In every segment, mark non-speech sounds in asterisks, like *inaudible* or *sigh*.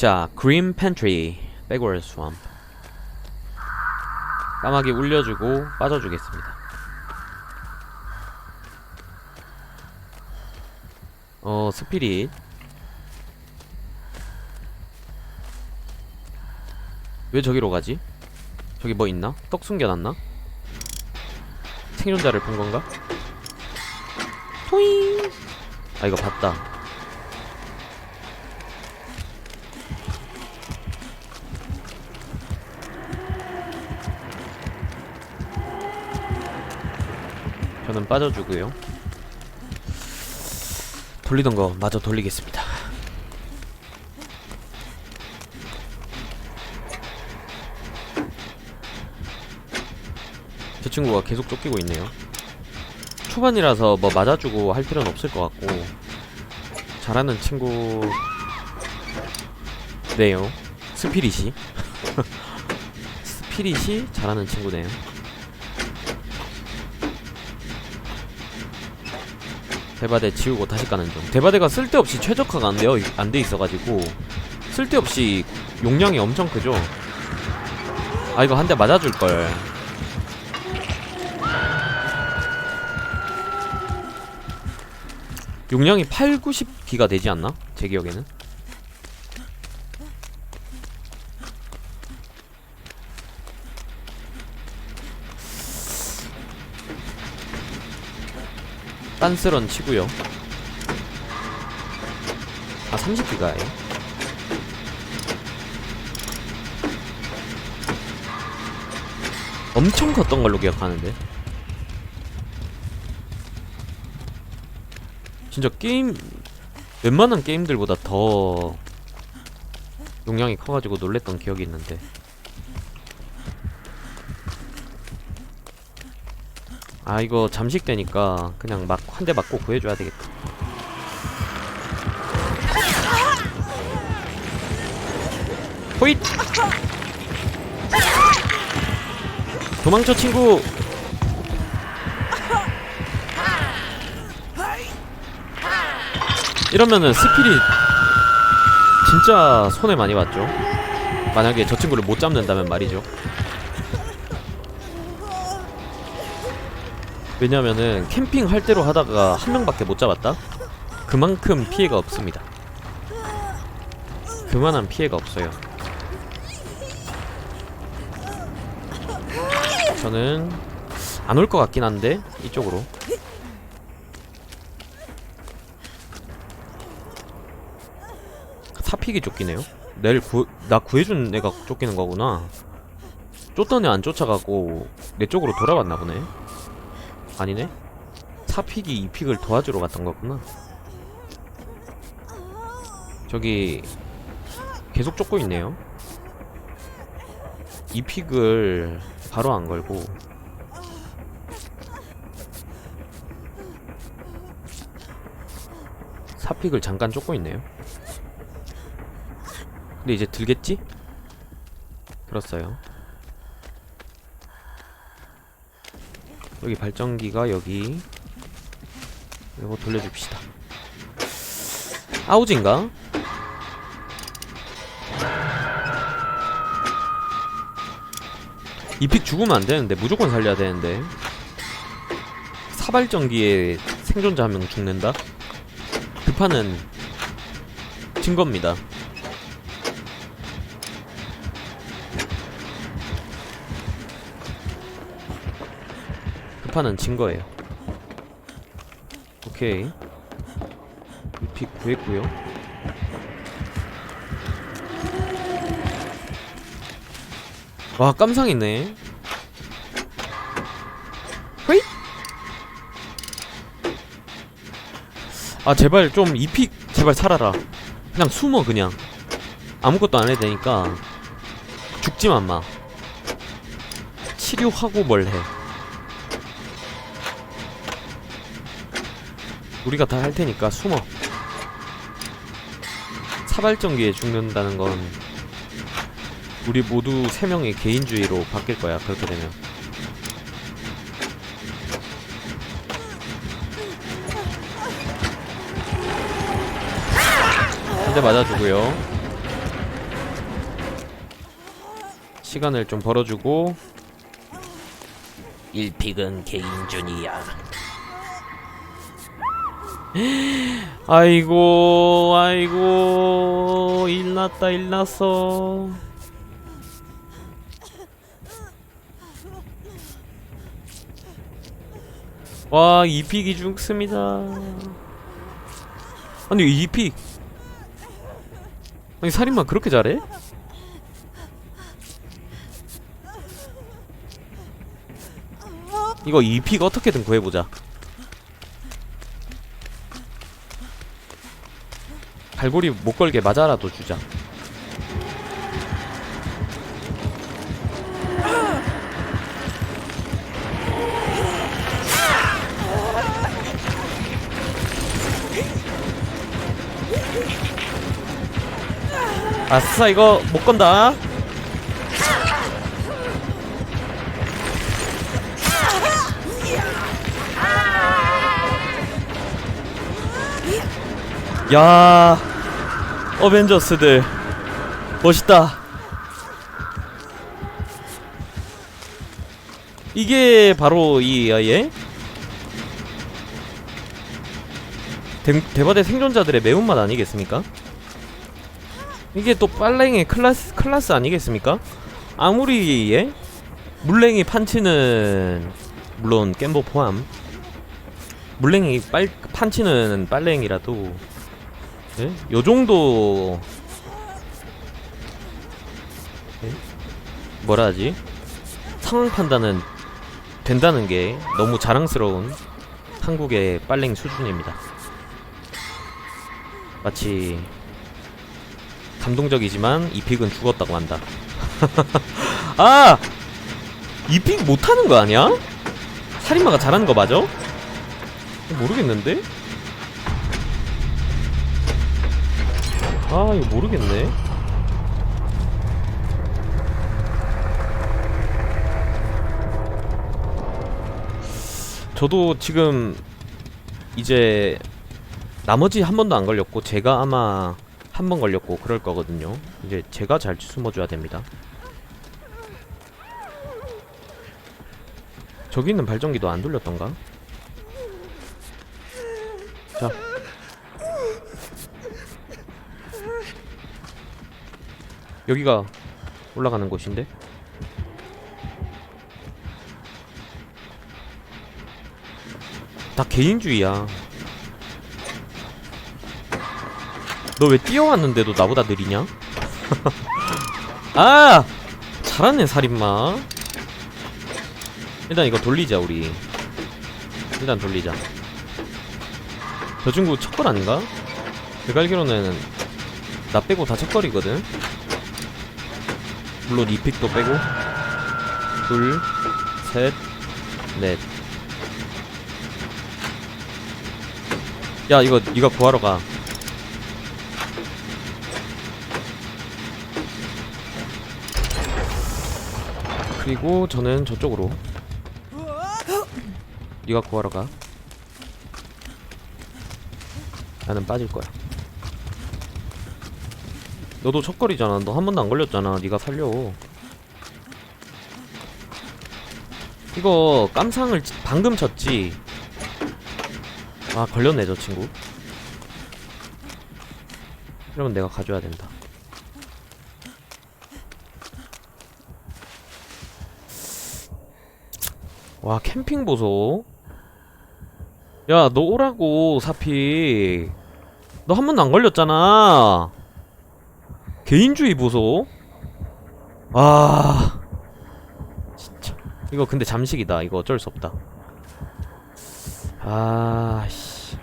자, 그린 팬트리, 백월 수암. 까마귀 울려주고 빠져주겠습니다. 어, 스피릿. 왜 저기로 가지? 저기 뭐 있나? 떡 숨겨놨나? 생존자를 본 건가? 토잉! 아, 이거 봤다. 저는 빠져주고요. 돌리던 거 마저 돌리겠습니다. 저 친구가 계속 쫓기고 있네요. 초반이라서 뭐 맞아주고 할 필요는 없을 것 같고 잘하는 친구 네요. 스피릿이 *laughs* 스피릿이 잘하는 친구네요. 대바대 지우고 다시 까는 중. 대바대가 쓸데없이 최적화가 안 되어 안돼 있어가지고 쓸데없이 용량이 엄청 크죠. 아 이거 한 대 맞아줄 걸. 용량이 8, 90기가 되지 않나? 제 기억에는. 딴스런 치고요. 아 30기가에? 엄청 컸던 걸로 기억하는데. 진짜 게임 웬만한 게임들보다 더 용량이 커가지고 놀랬던 기억이 있는데 아 이거 잠식되니까 그냥 막 한 대 맞고 구해줘야 되겠다. 호잇! 도망쳐 친구! 이러면은 스피릿 진짜 손해 많이 봤죠? 만약에 저 친구를 못 잡는다면 말이죠 왜냐면은 캠핑 할 대로 하다가 한 명밖에 못 잡았다? 그만큼 피해가 없습니다. 그만한 피해가 없어요. 저는 안 올 것 같긴 한데 이쪽으로. 사픽이 쫓기네요. 내일 구, 나 구해준 애가 쫓기는 거구나. 쫓던 애 안 쫓아가고 내 쪽으로 돌아왔나 보네 아니네? 사픽이 이 픽을 도와주러 갔던 거구나. 저기 계속 쫓고 있네요. 이 픽을 바로 안 걸고. 사픽을 잠깐 쫓고 있네요. 근데 이제 들겠지? 들었어요 여기 발전기가 여기 이거 돌려줍시다 아우지인가? 이 픽 죽으면 안 되는데 무조건 살려야 되는데 사발전기에 생존자 한 명 죽는다? 진 겁니다 그 판은 진 거예요. 오케이. 이픽 구했고요. 와 깜상이네. 호잇 아 제발 좀 이 픽 제발 살아라. 그냥 숨어 그냥. 아무것도 안 해도 되니까 죽지만 마. 치료하고 뭘 해 우리가 다 할 테니까 숨어 사발전기에 죽는다는 건 우리 모두 세 명의 개인주의로 바뀔 거야. 그렇게 되면. 한 대 맞아주고요. 시간을 좀 벌어주고 1픽은 개인준이야. *gasps* 아이고 아이고 일났다 일났어. 와 2픽이 죽습니다. 아니 2픽 아니 살인마 그렇게 잘해? 이거 2픽 어떻게든 구해보자 갈고리 못 걸게 맞아라도 주자. 아싸 이거 못 건다. 야 어벤져스들 멋있다 이게 바로 이 대, 대바대 생존자들의 매운맛 아니겠습니까? 이게 또 빨랭의 클라스 클라스 아니겠습니까? 아무리 예 물랭이 판치는 물론 겜보 포함 물랭이 빨 판치는 빨랭이라도 예? 요 정도 예? 뭐라 하지? 상황 판단은 된다는 게 너무 자랑스러운 한국의 빨랭 수준입니다. 마치 감동적이지만 이 픽은 죽었다고 한다. *laughs* 아! 이 픽 못하는 거 아니야? 살인마가 잘하는 거 맞아? 모르겠는데? 아 이거 모르겠네. 저도 지금 이제 나머지 한 번도 안 걸렸고 제가 아마 한 번 걸렸고 그럴 거거든요. 이제 제가 잘 숨어줘야 됩니다. 저기 있는 발전기도 안 돌렸던가? 자 여기가 올라가는 곳인데? 다 개인주의야. 너 왜 뛰어왔는데도 나보다 느리냐? *laughs* 아! 잘하네, 살인마. 일단 이거 돌리자, 우리. 일단 돌리자. 저 친구 첫걸 아닌가? 내가 알기로는 나 빼고 다 첫걸이거든? 물론 이픽도 빼고 둘, 셋, 넷. 야 이거 네가 구하러 가. 그리고 저는 저쪽으로. 네가 구하러 가. 나는 빠질 거야. 너도 척거리잖아. 너 한 번도 안 걸렸잖아. 네가 살려. 이거 깜상을 치- 방금 쳤지. 아 걸렸네 저 친구. 이러면 내가 가져야 된다. 와 캠핑 보소. 야 너 오라고 사피. 너 한 번도 안 걸렸잖아. 개인주의 보소. 아 진짜 이거 근데 잠식이다. 이거 어쩔 수 없다. 아 씨.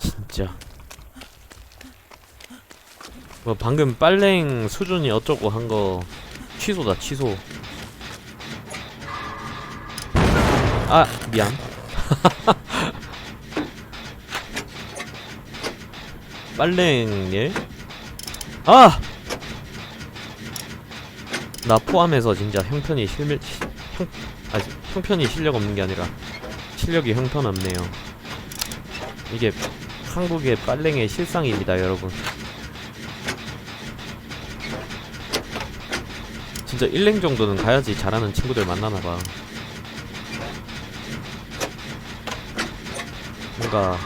진짜. 뭐 방금 빨랭 수준이 어쩌고 한 거 취소다 취소. 아 미안. *laughs* 빨랭일. 아! 나 포함해서 진짜 형편이 실밀 형, 아 형편이 실력 없는 게 아니라 실력이 형편 없네요. 이게 한국의 빨랭의 실상입니다 여러분. 진짜 1랭 정도는 가야지 잘하는 친구들 만나나봐. 뭔가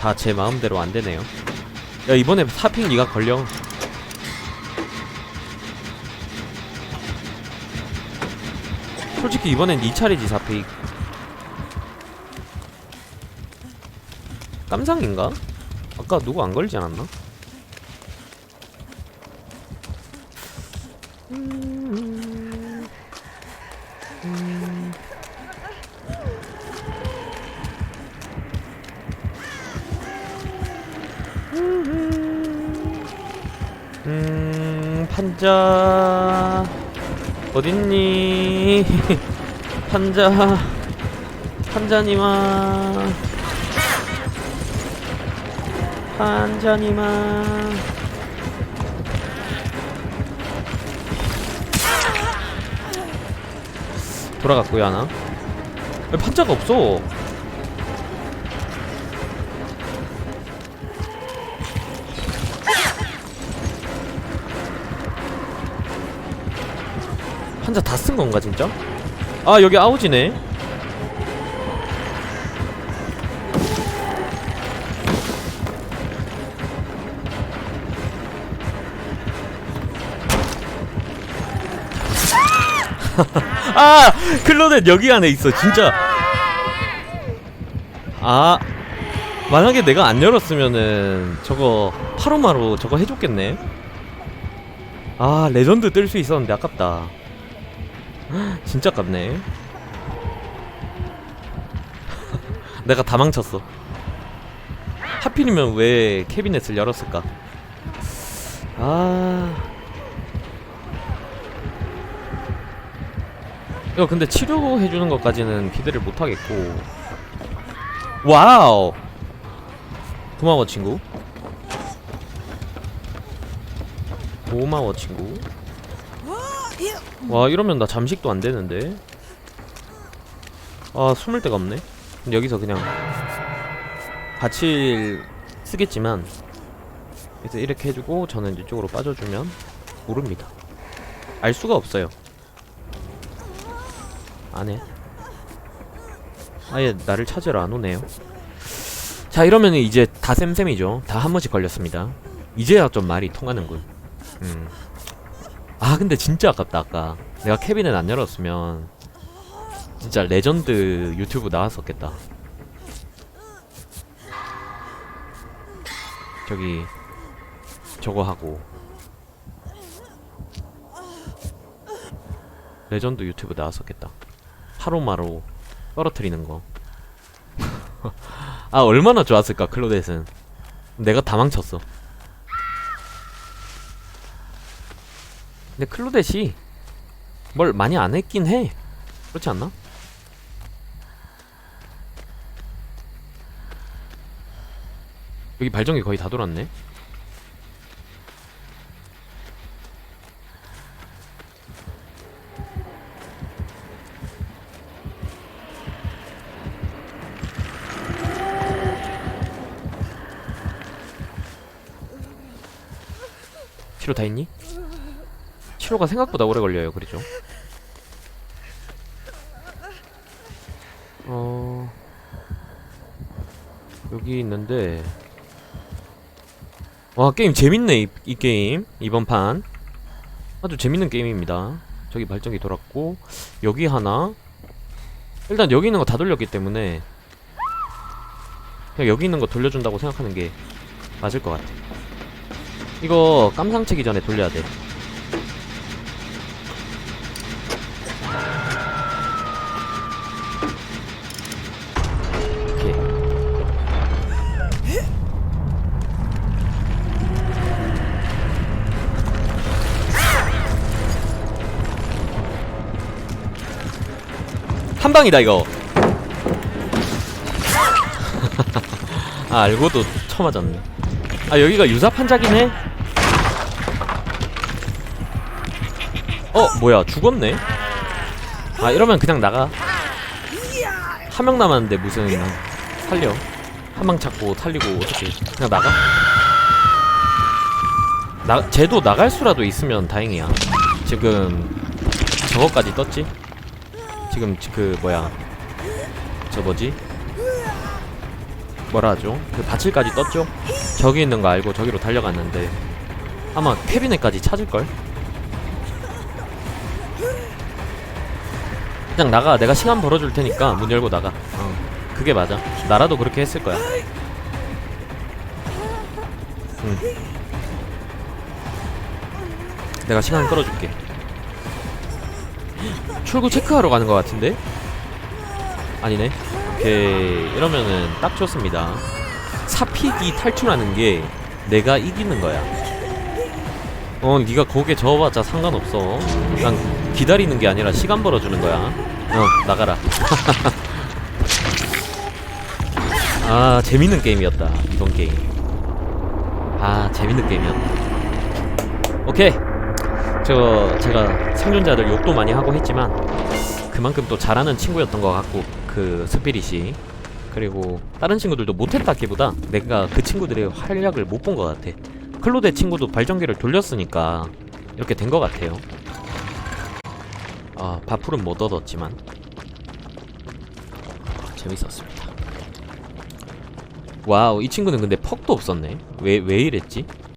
다 제 마음대로 안 되네요 야 이번에 사핑 니가 걸려 솔직히 이번엔 니 차례지 사픽 깜상인가? 아까 누구 안 걸리지 않았나? 음, 판자. 어딨니? *laughs* 판자. 판자님아. 판자님아. 돌아갔고요 하나. 왜 판자가 없어 판자 다 쓴 건가 진짜? 아 여기 아우지네. *laughs* 아 클로넷 여기 안에 있어 진짜. 아 만약에 내가 안 열었으면은 저거 파로마로 저거 해줬겠네. 아 레전드 뜰 수 있었는데 아깝다 *gasps* 진짜 아깝네. *laughs* 내가 다 망쳤어. 하필이면 왜 캐비넷을 열었을까? 아. 이거 근데 치료해주는 것까지는 기대를 못하겠고. 와우! 고마워 친구. 고마워 친구 와 이러면 나 잠식도 안 되는데. 아 숨을 데가 없네. 근데 여기서 그냥 받칠 쓰겠지만 그래서 이렇게 해주고 저는 이쪽으로 빠져주면 모릅니다. 알 수가 없어요. 안해. 아예 나를 찾으러 안 오네요. 자 이러면 이제 다 쌤쌤이죠. 다 한 번씩 걸렸습니다. 이제야 좀 말이 통하는군. 음. 아 근데 진짜 아깝다 아까 내가 캐비넷 안 열었으면 진짜 레전드 유튜브 나왔었겠다 저기 저거 하고 레전드 유튜브 나왔었겠다 하루마로 떨어뜨리는 거. *laughs* 아 얼마나 좋았을까 클로댓은. 내가 다 망쳤어. 근데 클로댓이 뭘 많이 안 했긴 해. 그렇지 않나? 여기 발전기 거의 다 돌았네. 치료 다 했니? 치료가 생각보다 오래 걸려요, 그렇죠? 어 여기 있는데 와 게임 재밌네 이, 이 게임 이번 판 아주 재밌는 게임입니다. 저기 발전기 돌았고 여기 하나 일단 여기 있는 거 다 돌렸기 때문에 그냥 여기 있는 거 돌려준다고 생각하는 게 맞을 것 같아. 이거 깜상 치기 전에 돌려야 돼. 한 방이다 이거. *laughs* 아 알고도 쳐맞았네. 아 여기가 유사 판자긴 해. 어 뭐야 죽었네. 아 이러면 그냥 나가. 한 명 남았는데 무슨 살려. 한방 찾고 살리고 어떻게 그냥 나가? 나 쟤도 나갈 수라도 있으면 다행이야. 지금 저거까지 떴지? 지금 그 뭐야 저 뭐지? 뭐라 하죠? 그 밭을까지 떴죠? 저기 있는 거 알고 저기로 달려갔는데 아마 캐비넷까지 찾을걸? 그냥 나가 내가 시간 벌어줄 테니까 문 열고 나가 어 그게 맞아 나라도 그렇게 했을 거야 응 내가 시간 끌어줄게 출구 체크하러 가는 것 같은데? 아니네. 오케이. 이러면은 딱 좋습니다. 사픽이 탈출하는 게 내가 이기는 거야. 어 네가 거기에 적어봤자 상관없어. 난 기다리는 게 아니라 시간 벌어주는 거야. 어 나가라. *laughs* 아 재밌는 게임이었다 이번 게임. 아 재밌는 게임이었다. 오케이 저 제가 생존자들 욕도 많이 하고 했지만 그만큼 또 잘하는 친구였던 것 같고 그 스피릿이. 그리고 다른 친구들도 못했다기보다 내가 그 친구들의 활약을 못 본 것 같아. 클로데 친구도 발전기를 돌렸으니까 이렇게 된 것 같아요. 아 바풀은 못 얻었지만 재밌었습니다. 와우 이 친구는 근데 퍽도 없었네. 왜 왜 이랬지